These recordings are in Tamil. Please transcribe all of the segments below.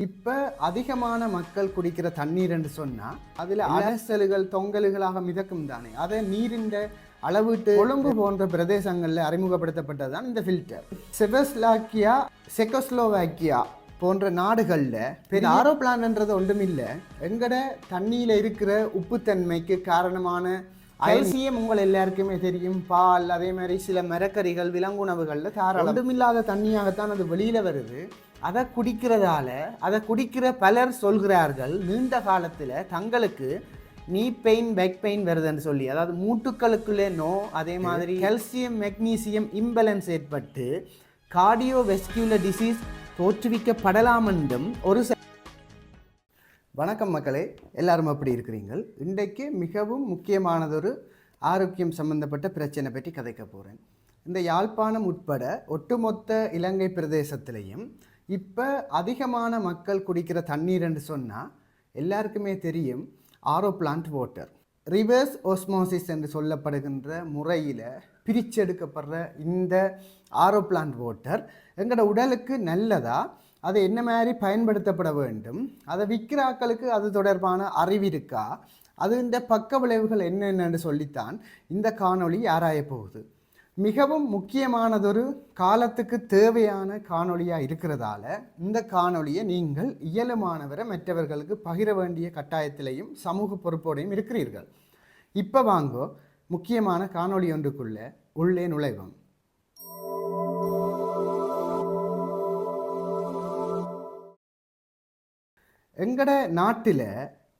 இப்ப அதிகமான மக்கள் குடிக்கிற தண்ணீர் என்று சொன்னா அதுல அலசல்கள் தொங்கல்களாக மிதக்கும் தானே. அதை நீரின் அளவீட்டு கொழும்பு போன்ற பிரதேசங்களில் அறிமுகப்படுத்தப்பட்டது தான் இந்த ஃபில்டர் செவஸ்லாக்கியா செக்கோஸ்லோவாக்கியா போன்ற நாடுகளில் பெரிய ஆரோ பிளான்ன்றது ஒன்றும் இல்லை எங்கட தண்ணியில் இருக்கிற உப்புத்தன்மைக்கு காரணமான அல்சியம் உங்கள் எல்லாருக்குமே தெரியும். பால் அதே மாதிரி சில மரக்கறிகள் விலங்குணவுகளில் தாராளம். ஒன்றுமில்லாத தண்ணியாகத்தான் அது வெளியில் வருது. அதை குடிக்கிறதால அதை குடிக்கிற பலர் சொல்கிறார்கள் நீண்ட காலத்தில் தங்களுக்கு நீ பெயின் பேக் பெயின் வருதுன்னு சொல்லி. அதாவது மூட்டுக்களுக்குள்ளே நோ அதே மாதிரி கால்சியம் மெக்னீசியம் இம்பேலன்ஸ் ஏற்பட்டு கார்டியோ வெஸ்கியூலர் டிசீஸ் தோற்றுவிக்கப்படலாம் என்றும் ஒரு வணக்கம் மக்களே எல்லாரும் எப்படி இருக்கிறீங்கள் இன்றைக்கு மிகவும் முக்கியமானதொரு ஆரோக்கியம் சம்பந்தப்பட்ட பிரச்சனை பற்றி கதைக்க போகிறேன் இந்த யாழ்ப்பாணம் உட்பட ஒட்டுமொத்த இலங்கை பிரதேசத்திலையும் இப்போ அதிகமான மக்கள் குடிக்கிற தண்ணீர் என்று சொன்னால் எல்லாருக்குமே தெரியும் RO plant water. Reverse osmosis என்று சொல்லப்படுகின்ற முறையில் பிரிச்செடுக்கப்படுற இந்த ஆரோ பிளான்ட் வாட்டர் எங்களோட உடலுக்கு நல்லதா? அது என்ன மாதிரி பயன்படுத்தப்பட வேண்டும்? அதை விற்கிறாக்களுக்கு அது தொடர்பான அறிவு இருக்கா? அது இந்த பக்க விளைவுகள் என்னென்னு சொல்லித்தான் இந்த காணொளி ஆராயப்போகுது மிகவும் முக்கியமானதொரு காலத்துக்கு தேவையான காணொளியாக இருக்கிறதால இந்த காணொளியை நீங்கள் இயலுமானவரை மற்றவர்களுக்கு பகிர வேண்டிய கட்டாயத்திலையும் சமூக பொறுப்போடையும் இருக்கிறீர்கள். இப்போ வாங்கோ முக்கியமான காணொளி ஒன்றுக்குள்ள உள்ளே நுழைவோம். எங்கட நாட்டில்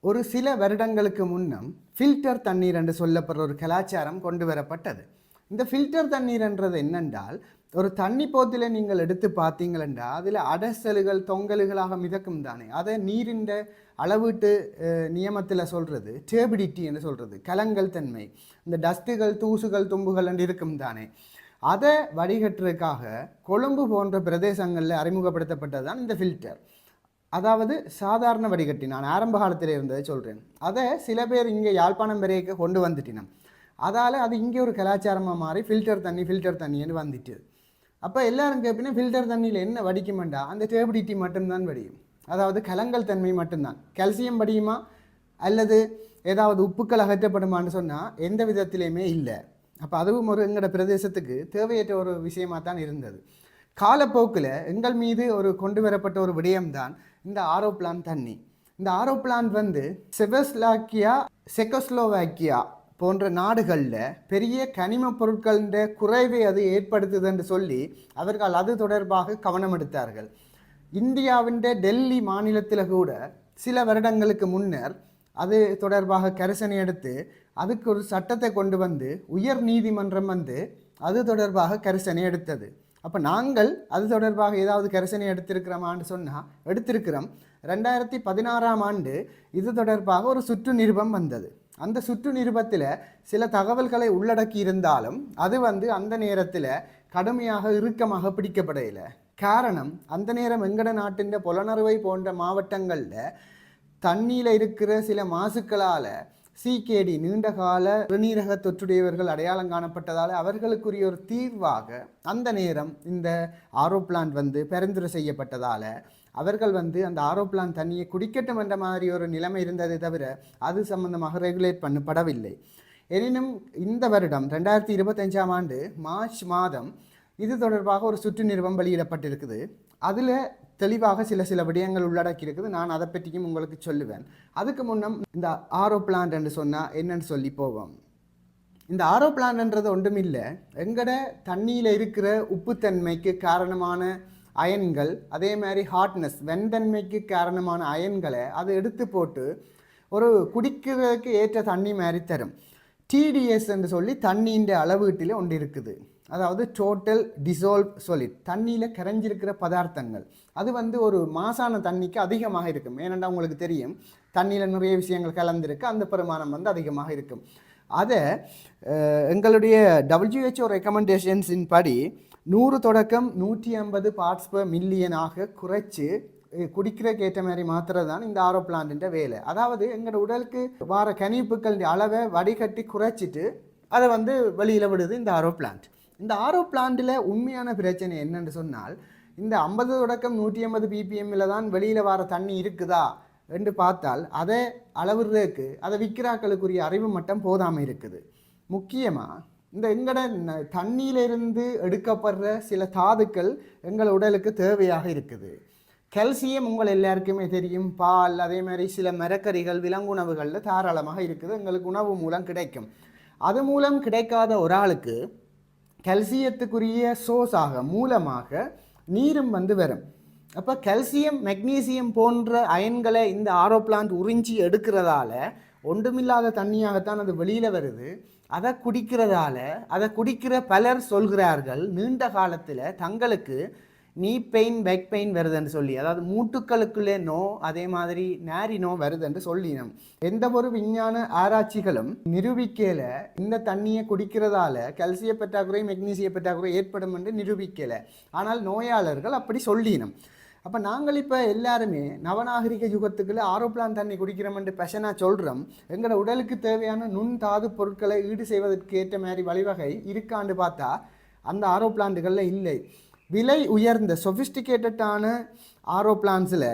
ஒரு சில வருடங்களுக்கு முன்னம் ஃபில்டர் தண்ணீர் என்று சொல்லப்படுற ஒரு கலாச்சாரம் கொண்டு வரப்பட்டது. இந்த ஃபில்டர் தண்ணீர்ன்றது என்னென்றால் ஒரு தண்ணி போத்தில் நீங்கள் எடுத்து பார்த்தீங்களா அதில் அடசல்கள் தொங்கல்களாக மிதக்கும் தானே. அதை நீரின் அளவீட்டு நியமத்தில் சொல்கிறது டேபிடிட்டி என்று சொல்கிறது கலங்கள் தன்மை. இந்த டஸ்ட்டுகள் தூசுகள் தும்புகள் என்று இருக்கும் தானே. அதை வடிகட்டுறதுக்காக கொழும்பு போன்ற பிரதேசங்களில் அறிமுகப்படுத்தப்பட்டது தான் இந்த ஃபில்டர் அதாவது சாதாரண வடிகட்டி நான் ஆரம்ப காலத்தில் இருந்ததை சொல்கிறேன் அதை சில பேர் இங்கே யாழ்ப்பாணம் வரைக்கும் கொண்டு வந்துட்டினம். அதால் அது இங்கே ஒரு கலாச்சாரமாக மாறி ஃபில்டர் தண்ணி ஃபில்டர் தண்ணின்னு வந்துட்டு. அப்போ எல்லாரும் கேட்பீங்கன்னா ஃபில்டர் தண்ணியில் என்ன வடிக்குமெண்டா? அந்த டேபிடிட்டி மட்டும்தான் வடியும். அதாவது கலங்கல் தன்மை மட்டும்தான். கால்சியம் வடியுமா? அல்லது ஏதாவது உப்புக்கள் அகற்றப்படுமான்னு சொன்னால் எந்த விதத்திலையுமே இல்லை. அப்போ அதுவும் ஒரு எங்களோட பிரதேசத்துக்கு தேவையற்ற ஒரு விஷயமாக தான் இருந்தது. காலப்போக்கில் எங்கள் மீது ஒரு கொண்டு வரப்பட்ட ஒரு விடயம்தான் இந்த ஆரோ பிளான் தண்ணி. இந்த ஆரோ பிளான் வந்து செவஸ்லாக்கியா செக்கோஸ்லோவாக்கியா போன்ற நாடுகளில் பெரிய கனிம பொருட்களின் குறைவை அது ஏற்படுத்துது என்று சொல்லி அவர்கள் அது தொடர்பாக கவனம் எடுத்தார்கள். இந்தியாவின் டெல்லி மாநிலத்தில் கூட சில வருடங்களுக்கு முன்னர் அது தொடர்பாக கரிசனை எடுத்து அதுக்கு ஒரு சட்டத்தை கொண்டு வந்து உயர் நீதிமன்றம் வந்து அது தொடர்பாக கரிசனை எடுத்தது. அப்போ நாங்கள் அது தொடர்பாக ஏதாவது கரிசனை எடுத்திருக்கிறோமான்னு சொன்னால் எடுத்திருக்கிறோம். ரெண்டாயிரத்தி பதினாறாம் ஆண்டு இது தொடர்பாக ஒரு சுற்று நிருபம் வந்தது. அந்த சுற்று நிருபத்தில் சில தகவல்களை உள்ளடக்கி இருந்தாலும் அது வந்து அந்த நேரத்தில் கடுமையாக இறுக்கமாக பிடிக்கப்படையில காரணம் அந்த நேரம் எங்கட நாட்டின் புலனறுவை போன்ற மாவட்டங்களில் தண்ணியில் இருக்கிற சில மாசுக்களால் சிகேடி நீண்டகால நீரக தொற்றுடையவர்கள் அடையாளம் காணப்பட்டதால் அவர்களுக்குரிய ஒரு தீர்வாக அந்த நேரம் இந்த ஆரோ பிளான்ட் வந்து பரிந்துரை செய்யப்பட்டதால் அவர்கள் வந்து அந்த ஆரோப்ளான் தண்ணியை குடிக்கட்டும் என்ற மாதிரி ஒரு நிலைமை இருந்ததை தவிர அது சம்பந்தமாக ரெகுலேட் பண்ணப்படவில்லை. எனினும் இந்த வருடம் ரெண்டாயிரத்தி இருபத்தஞ்சாம் ஆண்டு மார்ச் மாதம் இது தொடர்பாக ஒரு சுற்று நிறுவம் வெளியிடப்பட்டிருக்குது. அதில் தெளிவாக சில சில விடயங்கள் உள்ளடக்கி இருக்குது நான் அதை பற்றியும் உங்களுக்கு சொல்லுவேன். அதுக்கு முன்னம் இந்த ஆரோ பிளான்ட் என்று சொன்னால் என்னன்னு சொல்லி போவோம். இந்த ஆரோ பிளான்ன்றது ஒன்றும் இல்லை எங்கட தண்ணியில் இருக்கிற உப்புத்தன்மைக்கு காரணமான அயன்கள் அதே மாதிரி ஹாட்னஸ் வெண்தன்மைக்கு காரணமான அயன்களை அதை எடுத்து போட்டு ஒரு குடிக்கிறதுக்கு ஏற்ற தண்ணி மாதிரி தரும். டிடிஎஸ் என்று சொல்லி தண்ணியின் அளவீட்டில் ஒன்று இருக்குது. அதாவது டோட்டல் டிசால்வ் சொலிட் தண்ணியில் கரைஞ்சிருக்கிற பதார்த்தங்கள். அது வந்து ஒரு மாசான தண்ணிக்கு அதிகமாக இருக்கும். ஏனென்றா உங்களுக்கு தெரியும். தண்ணியில் நிறைய விஷயங்கள் கலந்திருக்கு. அந்த பெருமானம் வந்து அதிகமாக இருக்கும். அதை எங்களுடைய டபிள்யூஹெச்ஓ ரெக்கமெண்டேஷன்ஸின் படி நூறு தொடக்கம் நூற்றி ஐம்பது பார்ட்ஸ் பர் மில்லியனாக குறைச்சி அஹ், குடிக்கிறதுக்கு ஏற்ற மாதிரி மாத்திரை தான் இந்த ஆரோ பிளான்ட் வேலை. அதாவது எங்களோட உடலுக்கு வார கணிப்புகள் அளவை வடிகட்டி குறைச்சிட்டு அதை வந்து வெளியில் விடுது இந்த ஆரோ பிளான்ட் இந்த ஆரோ பிளான்ட்டில் உண்மையான பிரச்சனை என்னென்னு சொன்னால் இந்த ஐம்பது தொடக்கம் நூற்றி ஐம்பது பிபிஎம்மில் தான் வெளியில் வர தண்ணி இருக்குதா என்று பார்த்தால் அதை அளவுறதுக்கு அதை விற்கிறாக்களுக்குரிய அறிவு மட்டம் போதாமல் இருக்குது. முக்கியமாக இந்த எங்கட தண்ணியிலிருந்து எடுக்கப்படுற சில தாதுக்கள் எங்கள் உடலுக்கு தேவையாக இருக்குது. கல்சியம் உங்கள் எல்லாருக்குமே தெரியும். பால் அதே மாதிரி சில மரக்கறிகள் விலங்குணவுகளில் தாராளமாக இருக்குது. எங்களுக்கு உணவு மூலம் கிடைக்கும். அது மூலம் கிடைக்காத ஒரு ஆளுக்கு கல்சியத்துக்குரிய சோர்ஸாக மூலமாக நீரும் வந்து வரும். அப்போ கல்சியம் மெக்னீசியம் போன்ற அயன்களை இந்த ஆரோ பிளான்ட் உறிஞ்சி எடுக்கிறதால ஒன்றுமில்லாத தண்ணியாகத்தான் அது வெளியில் வருது. அதை குடிக்கிறதால அதை குடிக்கிற பலர் சொல்கிறார்கள் நீண்ட காலத்தில் தங்களுக்கு நீ பெயின் பேக் பெயின் வருதுன்னு சொல்லி. அதாவது மூட்டுக்களுக்குள்ளே நோ அதே மாதிரி நாரி நோ வருதுன்னு சொல்லினோம். எந்த ஒரு விஞ்ஞான ஆராய்ச்சிகளும் நிரூபிக்கல. இந்த தண்ணியை குடிக்கிறதால கல்சிய பற்றாக்குறை மெக்னீசிய பற்றாக்குறை ஏற்படும் என்று நிரூபிக்கல. ஆனால் நோயாளர்கள் அப்படி சொல்லினோம். அப்போ நாங்கள் இப்போ எல்லாருமே நவநாகரிக யுகத்துக்குள்ளே ஆரோப்ளான் தண்ணி குடிக்கிறோம்னு பெஷனாக சொல்கிறோம் எங்களோட உடலுக்கு தேவையான நுண் தாது பொருட்களை ஈடு செய்வதற்கு ஏற்ற மாதிரி வழிவகை இருக்கான்னு பார்த்தா அந்த ஆரோ பிளான்ட்டுகளில் இல்லை. விலை உயர்ந்த சொஃபிஸ்டிகேட்டடான ஆரோ பிளான்ஸில்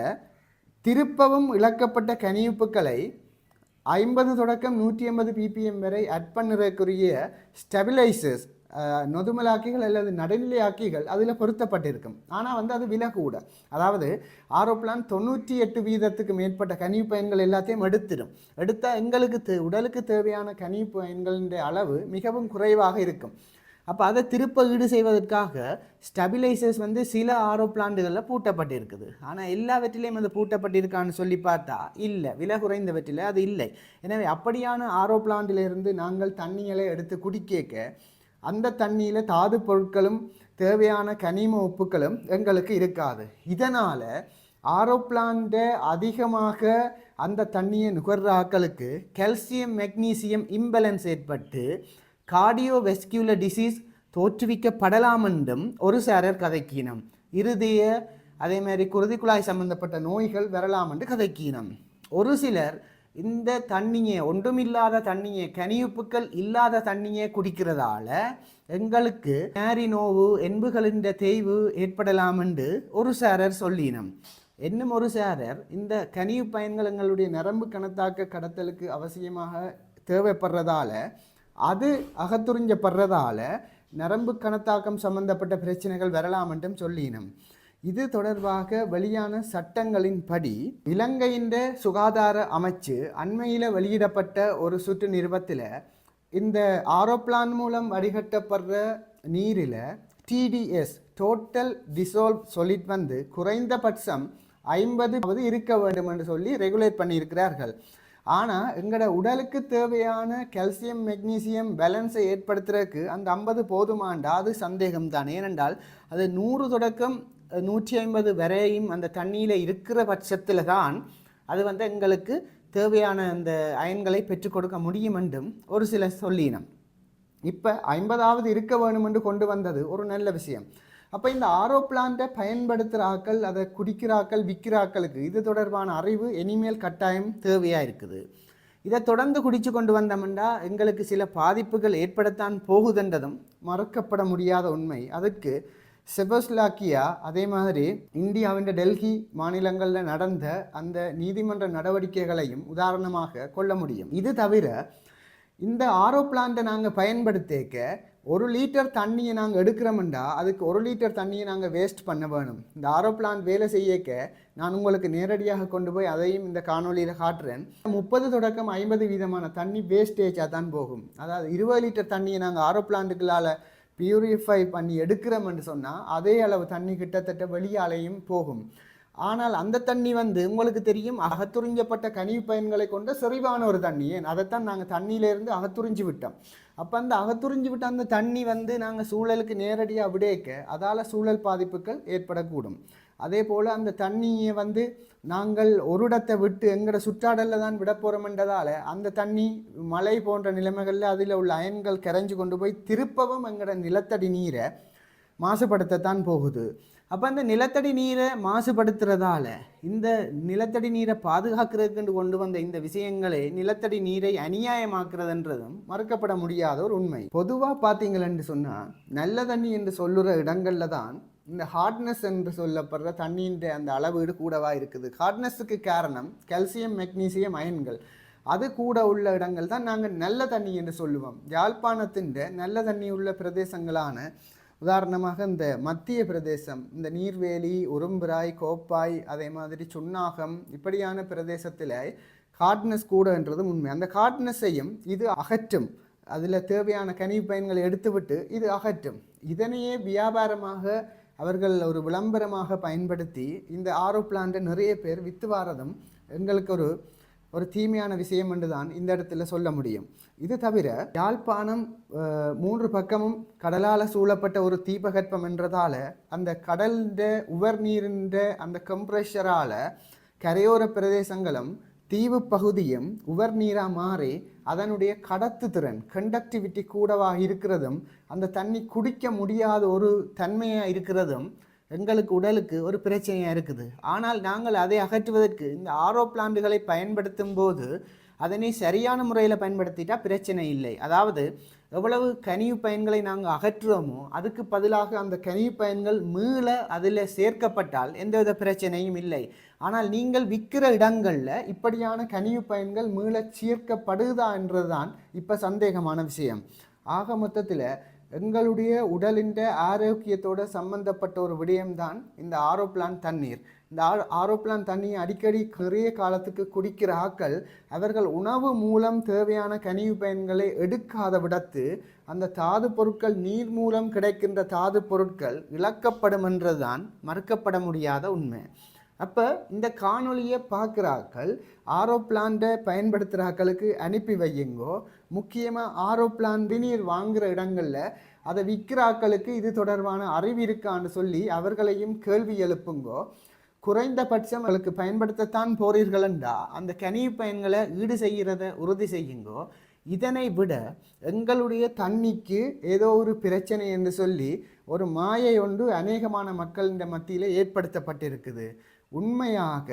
திருப்பவும் இழக்கப்பட்ட கனியுப்புக்களை ஐம்பது தொடக்கம் நூற்றி ஐம்பது பிபிஎம் வரை அட் பண்ணுறதுக்குரிய ஸ்டெபிலைசர்ஸ் நொதுமலாக்கிகள் அல்லது நடுநிலையாக்கிகள் அதில் பொருத்தப்பட்டிருக்கும். ஆனால் வந்து அது விலை கூட. அதாவது ஆரோப்ளான் தொண்ணூற்றி எட்டு வீதத்துக்கு மேற்பட்ட கனி பயன்கள் எல்லாத்தையும் எடுத்துடும். எடுத்தால் எங்களுக்கு தே உடலுக்கு தேவையான கனி பயன்களின் அளவு மிகவும் குறைவாக இருக்கும். அப்போ அதை திருப்ப ஈடு செய்வதற்காக ஸ்டெபிலைசர்ஸ் வந்து சில ஆரோ பிளான்ட்டுகளில் பூட்டப்பட்டிருக்குது. ஆனால் எல்லாவற்றிலையும் அது பூட்டப்பட்டிருக்கான்னு சொல்லி பார்த்தா இல்லை. விலை குறைந்தவற்றில் அது இல்லை. எனவே அப்படியான ஆரோ பிளான்ட்டிலிருந்து நாங்கள் தண்ணிகளை எடுத்து குடிக்கேக்க அந்த தண்ணியில் தாது பொருட்களும் தேவையான கனிம உப்புக்களும் எங்களுக்கு இருக்காது. இதனால் ஆரோப்ளான்ட அதிகமாக அந்த தண்ணியை நுகர்ற ஆட்களுக்கு கால்சியம் மெக்னீசியம் இம்பேலன்ஸ் ஏற்பட்டு கார்டியோ வெஸ்கியூலர் டிசீஸ் தோற்றுவிக்கப்படலாம் என்றும் ஒரு சாரர் கதைக்கினம். இருதய அதே மாதிரி குருதிக்குழாய் சம்பந்தப்பட்ட நோய்கள் வரலாம் என்று கதைக்கினம். ஒரு சிலர் இந்த தண்ணியை ஒன்றுமில்லாத தண்ணியை கனியுப்புக்கள் இல்லாத தண்ணியை குடிக்கிறதால எங்களுக்கு நேரி நோவு என்புகளின் தேய்வு ஏற்படலாம் என்று ஒரு சாரர் சொல்லினோம். இன்னும் ஒரு சாரர் இந்த கனிவு பயன்கள் எங்களுடைய நரம்பு கணத்தாக்க கடத்தலுக்கு அவசியமாக தேவைப்படுறதால அது அகத்துறிஞ்சப்படுறதால நரம்பு கணத்தாக்கம் சம்பந்தப்பட்ட பிரச்சனைகள் வரலாம் என்றும் சொல்லினோம். இது தொடர்பாக வெளியான சட்டங்களின்படி இலங்கையின் சுகாதார அமைச்சு அண்மையில் வெளியிடப்பட்ட ஒரு சுற்று நிறுவத்தில் இந்த ஆரோப்ளான் மூலம் வடிகட்டப்படுற நீரில் டிடிஎஸ் டோட்டல் டிசால்வ் சொல்லிட் வந்து குறைந்தபட்சம் ஐம்பது இருக்க வேண்டும் என்று சொல்லி ரெகுலேட் பண்ணியிருக்கிறார்கள். ஆனால் எங்களோட உடலுக்கு தேவையான கால்சியம் மெக்னீசியம் பேலன்ஸை ஏற்படுத்துறதுக்கு அந்த ஐம்பது போதுமாண்டா? அது சந்தேகம் தான் ஏனென்றால் அது நூறு தொடக்கம் நூற்றி ஐம்பது வரையும் அந்த தண்ணியில் இருக்கிற பட்சத்தில் தான் அது வந்து எங்களுக்கு தேவையான அந்த அயன்களை பெற்றுக் கொடுக்க முடியும் என்றும் ஒரு சில சொல்லினம். இப்போ ஐம்பதாவது இருக்க வேணும் என்று கொண்டு வந்தது ஒரு நல்ல விஷயம். அப்போ இந்த ஆரோ பிளான்ட்டை பயன்படுத்துகிறாக்கள் அதை குடிக்கிறாக்கள் விற்கிறாக்களுக்கு இது தொடர்பான அறிவு இனிமேல் கட்டாயம் தேவையாக இருக்குது. இதை தொடர்ந்து குடித்து கொண்டு வந்தோம்னா எங்களுக்கு சில பாதிப்புகள் ஏற்படத்தான் போகுதென்றதும் மறக்கப்பட முடியாத உண்மை. அதுக்கு செபஸ்லாக்கியா அதே மாதிரி இந்தியாவின் டெல்லி மாநிலங்களில் நடந்த அந்த நீதிமன்ற நடவடிக்கைகளையும் உதாரணமாக கொள்ள முடியும். இது தவிர இந்த ஆரோ பிளான்ட்டை நாங்கள் பயன்படுத்திக்க ஒரு லிட்டர் தண்ணியை நாங்கள் எடுக்கிறோம்டா அதுக்கு ஒரு லிட்டர் தண்ணியை நாங்கள் வேஸ்ட் பண்ண வேணும். இந்த ஆரோ பிளான்ட் வேலை செய்யக்க நான் உங்களுக்கு நேரடியாக கொண்டு போய் அதையும் இந்த காணொளியில் காட்டுறேன். முப்பது தொடக்கம் ஐம்பது வீதமான தண்ணி வேஸ்டேஜாக தான் போகும். அதாவது இருபது லிட்டர் தண்ணியை நாங்கள் ஆரோ பிளான்ட்டுகளால் பியூரிஃபை பண்ணி எடுக்கிறோம்னு சொன்னால் அதே அளவு தண்ணி கிட்டத்தட்ட வெளியாலையும் போகும். ஆனால் அந்த தண்ணி வந்து உங்களுக்கு தெரியும் அகத்துறிஞ்சப்பட்ட கனிவு பயன்களை கொண்ட செறிவான ஒரு தண்ணி. ஏன்? அதைத்தான் நாங்கள் தண்ணியிலேருந்து அகத்துறிஞ்சு விட்டோம். அப்போ அந்த அகத்துறிஞ்சு விட்ட அந்த தண்ணி வந்து நாங்கள் சூழலுக்கு நேரடியாக விடேக்க அதால் சூழல் பாதிப்புகள் ஏற்படக்கூடும். அதே போல் அந்த தண்ணியை வந்து நாங்கள் ஒரு இடத்தை விட்டு எங்களோட சுற்றாடலில் தான் விட போகிறோம்ன்றதால அந்த தண்ணி மழை போன்ற நிலைமைகளில் அதில் உள்ள அயன்கள் கரைஞ்சு கொண்டு போய் திருப்பவும் எங்களோட நிலத்தடி நீரை மாசுபடுத்தத்தான் போகுது. அப்போ அந்த நிலத்தடி நீரை மாசுபடுத்துறதால இந்த நிலத்தடி நீரை பாதுகாக்கிறதுக்கு கொண்டு வந்த இந்த விஷயங்களே நிலத்தடி நீரை அநியாயமாக்குறதுன்றதும் மறுக்கப்பட முடியாத ஒரு உண்மை. பொதுவாக பார்த்தீங்களென்று சொன்னால் நல்ல தண்ணி என்று சொல்லுற இடங்களில் தான் இந்த ஹார்ட்னஸ் என்று சொல்லப்படுற தண்ணியின் அந்த அளவீடு கூடவா இருக்குது. ஹார்ட்னஸுக்கு காரணம் கால்சியம் மெக்னீசியம் அயன்கள் அது கூட உள்ள இடங்கள் தான் நாங்கள் நல்ல தண்ணி என்று சொல்லுவோம். யாழ்ப்பாணத்தின் நல்ல தண்ணி உள்ள பிரதேசங்களான உதாரணமாக இந்த மத்திய பிரதேசம் இந்த நீர்வேலி உரும்பிராய் கோப்பாய் அதே மாதிரி சுண்ணாகம் இப்படியான பிரதேசத்தில் ஹார்ட்னஸ் கூடன்றது உண்மை. அந்த ஹார்ட்னஸையும் இது அகற்றும். அதில் தேவையான கனி பயன்களை எடுத்துவிட்டு இது அகற்றும். இதனையே வியாபாரமாக அவர்கள் ஒரு விளம்பரமாக பயன்படுத்தி இந்த ஆரோ பிளான்ட்டை நிறைய பேர் வித்து வாரதும் எங்களுக்கு ஒரு ஒரு தீமையான விஷயம் என்று தான் இந்த இடத்துல சொல்ல முடியும். இது தவிர யாழ்ப்பாணம் மூன்று பக்கமும் கடலால் சூழப்பட்ட ஒரு தீபகற்பம் என்றதால அந்த கடல்ட உவர் நீரின்ற அந்த கம்ப்ரெஷரால் கரையோர பிரதேசங்களும் தீவு பகுதியும் உவர் நீரா மாறி அதனுடைய கடத்து திறன் கண்டக்டிவிட்டி கூடவா இருக்கிறதும் அந்த தண்ணி குடிக்க முடியாத ஒரு தன்மையாக இருக்கிறதும் எங்களுக்கு உடலுக்கு ஒரு பிரச்சனையாக இருக்குது. ஆனால் நாங்கள் அதை அகற்றுவதற்கு இந்த ஆரோ பிளான்ட்டுகளை பயன்படுத்தும் போது அதனை சரியான முறையில் பயன்படுத்திட்டால் பிரச்சனை இல்லை. அதாவது எவ்வளவு கனிவு பயன்களை நாங்கள் அகற்றுவோமோ அதுக்கு பதிலாக அந்த கனிவு பயன்கள் மீள அதில் சேர்க்கப்பட்டால் எந்தவித பிரச்சனையும் இல்லை. ஆனால் நீங்கள் விற்கிற இடங்களில் இப்படியான கனிவு பயன்கள் மீள சேர்க்கப்படுதா என்றதுதான் இப்போ சந்தேகமான விஷயம். ஆக மொத்தத்தில் எங்களுடைய உடலின் ஆரோக்கியத்தோடு சம்பந்தப்பட்ட ஒரு விடயம்தான் இந்த ஆரோ பிளான் தண்ணீர். இந்த ஆரோ ஆரோ பிளான் தண்ணியை அடிக்கடி நிறைய காலத்துக்கு குடிக்கிற ஆக்கள் அவர்கள் உணவு மூலம் தேவையான கனிவு பயன்களை எடுக்காத விடத்து அந்த தாது பொருட்கள் நீர் மூலம் கிடைக்கின்ற தாது பொருட்கள் இழக்கப்படும் என்றுதான் மறுக்கப்பட முடியாத உண்மை. அப்போ இந்த காணொலியை பார்க்குறாக்கள் ஆரோ பிளான்ட்டை பயன்படுத்துகிறாக்களுக்கு அனுப்பி வையுங்கோ. முக்கியமாக ஆரோ பிளான் நீர் வாங்குகிற இடங்களில் அதை விற்கிறாக்களுக்கு இது தொடர்பான அறிவு இருக்கான்னு சொல்லி அவர்களையும் கேள்வி எழுப்புங்கோ. குறைந்தபட்சம் அவளுக்கு பயன்படுத்தத்தான் என்றா அந்த கனிவு பயன்களை ஈடு செய்கிறத உறுதி செய்யுங்கோ. இதனை விட எங்களுடைய தண்ணிக்கு ஏதோ ஒரு பிரச்சனை என்று சொல்லி ஒரு மாயை ஒன்று அநேகமான மக்களின் மத்தியில் ஏற்படுத்தப்பட்டிருக்குது. உண்மையாக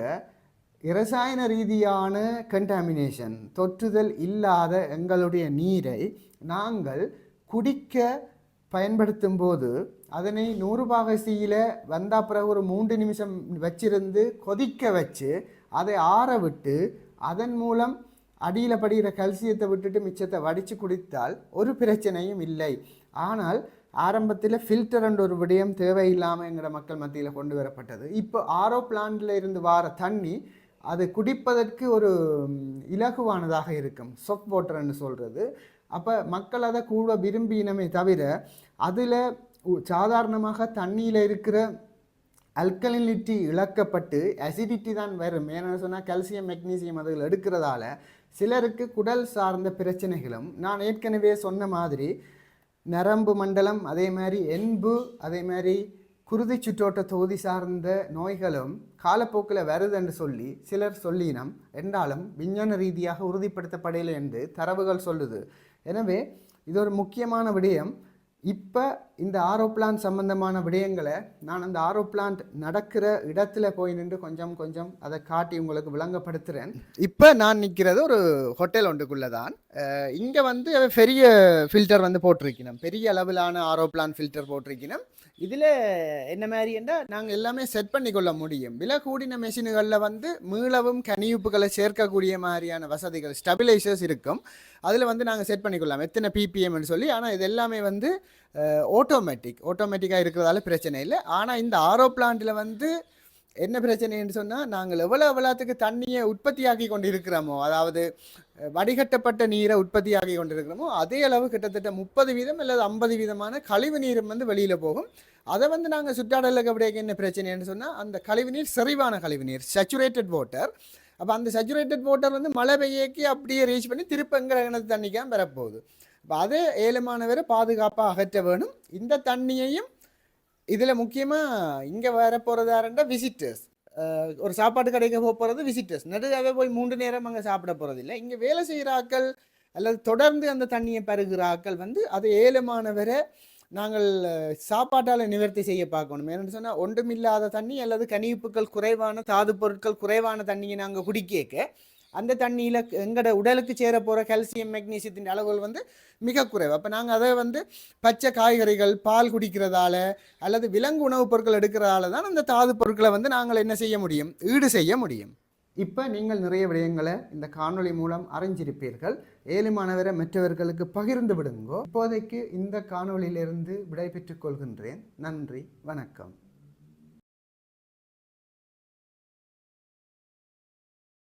இரசாயன ரீதியான கண்டாமினேஷன் தொற்றுதல் இல்லாத எங்களுடைய நீரை நாங்கள் குடிக்க பயன்படுத்தும் போது அதனை நூறு பாகசியில் வந்த பிறகு ஒரு மூன்று நிமிஷம் வச்சிருந்து கொதிக்க வச்சு அதை ஆற விட்டு அதன் மூலம் அடியில் படுகிற கல்சியத்தை விட்டுட்டு மிச்சத்தை வடித்து குடித்தால் ஒரு பிரச்சனையும் இல்லை. ஆனால் ஆரம்பத்தில் ஃபில்டர் அண்ட் ஒரு விடயம் தேவையில்லாமல் மக்கள் மத்தியில் கொண்டு வரப்பட்டது. இப்போ ஆரோ பிளான்ட்ல இருந்து வார தண்ணி அது குடிப்பதற்கு ஒரு இலகுவானதாக இருக்கும். சொப் வாட்டர்னு சொல்கிறது அப்போ மக்கள் அதை கூட விரும்பினமே தவிர அதில் சாதாரணமாக தண்ணியில் இருக்கிற அல்கலினிட்டி இழக்கப்பட்டு அசிடிட்டி தான் வரும். ஏன்னு சொன்னால் கால்சியம் மெக்னீசியம் அதில் எடுக்கிறதால சிலருக்கு குடல் சார்ந்த பிரச்சனைகளும் நான் ஏற்கனவே சொன்ன மாதிரி நரம்பு மண்டலம் அதே மாதிரி என்பு அதே மாதிரி குருதி சுற்றோட்ட தொகுதி சார்ந்த நோய்களும் காலப்போக்கில் வருதுன்னு சொல்லி சிலர் சொல்லினம். என்றாலும் விஞ்ஞான ரீதியாக உறுதிப்படுத்தப்படையில் என்று தரவுகள் சொல்லுது. எனவே இது ஒரு முக்கியமான விடயம். இப்போ இந்த ஆரோ பிளான்ட் சம்மந்தமான விடயங்களை நான் அந்த ஆரோ பிளான்ட் நடக்கிற இடத்துல போய் நின்று கொஞ்சம் கொஞ்சம் அதை காட்டி உங்களுக்கு விளங்கப்படுத்துகிறேன் இப்போ நான் நிற்கிறது ஒரு ஹோட்டல் ஒன்றுக்குள்ளே தான் இங்கே வந்து பெரிய ஃபில்டர் வந்து போட்டிருக்கணும். பெரிய அளவிலான ஆரோ பிளான் ஃபில்டர் போட்டிருக்கணும். இதில் என்ன மாதிரி என்றால் நாங்கள் எல்லாமே செட் பண்ணி கொள்ள முடியும். விலை கூடின மெஷின்களில் வந்து மீளவும் கனியுப்புகளை சேர்க்கக்கூடிய மாதிரியான வசதிகள் ஸ்டெபிலைசர்ஸ் இருக்கும். அதில் வந்து நாங்கள் செட் பண்ணிக்கொள்ளலாம். எத்தனை பிபிஎம்னு சொல்லி. ஆனால் இது எல்லாமே வந்து ஆட்டோமேட்டிக் ஆட்டோமேட்டிக்காக இருக்கிறதால பிரச்சனை இல்லை. ஆனால் இந்த ஆரோ பிளான்ட்டில் வந்து என்ன பிரச்சனைன்னு சொன்னால் நாங்கள் எவ்வளோ எவ்வளோத்துக்கு தண்ணியை உற்பத்தியாக்கி கொண்டு இருக்கிறோமோ அதாவது வடிகட்டப்பட்ட நீரை உற்பத்தியாகி கொண்டு இருக்கிறோமோ அதே அளவு கிட்டத்தட்ட முப்பது வீதம் அல்லது ஐம்பது வீதமான கழிவு நீரும் வந்து வெளியில் போகும். அதை வந்து நாங்கள் சுற்றாடலுக்கு அப்படியே என்ன பிரச்சனைன்னு சொன்னால் அந்த கழிவு நீர் செறிவான கழிவு நீர் சச்சுரேட்டட் வாட்டர் அப்போ அந்த சச்சுரேட்டட் வாட்டர் வந்து மழை பெய்யக்கி அப்படியே ரீச் பண்ணி திருப்பங்கிற கிணத்து தண்ணிக்காக பெறப்போகுது இப்போ அது ஏலமானவரை பாதுகாப்பாக அகற்ற வேணும். இந்த தண்ணியையும் இதில் முக்கியமாக இங்கே வர போகிறதாருண்டா விசிட்டர்ஸ் ஒரு சாப்பாட்டு கடைக்கு போக போகிறது விசிட்டர்ஸ் நடுவே போய் மூன்று நேரம் அங்கே சாப்பிட போகிறது இல்லை இங்கே வேலை செய்கிற ஆட்கள் அல்லது தொடர்ந்து அந்த தண்ணியை பருகிறாக்கள் வந்து அது ஏலமானவரை நாங்கள் சாப்பாட்டால் நிவர்த்தி செய்ய பார்க்கணும். ஏன்னு சொன்னால் ஒன்றுமில்லாத தண்ணி அல்லது கனிப்புகள் குறைவான தாது பொருட்கள் குறைவான தண்ணியை நாங்கள் குடிக்கேக்க. அந்த தண்ணியில் எங்களோட உடலுக்கு சேர போகிற கால்சியம் மெக்னீசியத்தின் அளவுகள் வந்து மிக குறைவு. அப்போ நாங்கள் அதை வந்து பச்சை காய்கறிகள் பால் குடிக்கிறதால அல்லது விலங்கு உணவுப் பொருட்கள் எடுக்கிறதால தான் அந்த தாது பொருட்களை வந்து நாங்கள் என்ன செய்ய முடியும்? ஈடு செய்ய முடியும். இப்போ நீங்கள் நிறைய விடயங்களை இந்த காணொளி மூலம் அறிஞ்சிருப்பீர்கள். ஏழுமானவரை மற்றவர்களுக்கு பகிர்ந்து விடுங்கோ. இப்போதைக்கு இந்த காணொளியிலிருந்து விடை பெற்றுக் கொள்கின்றேன். நன்றி வணக்கம்.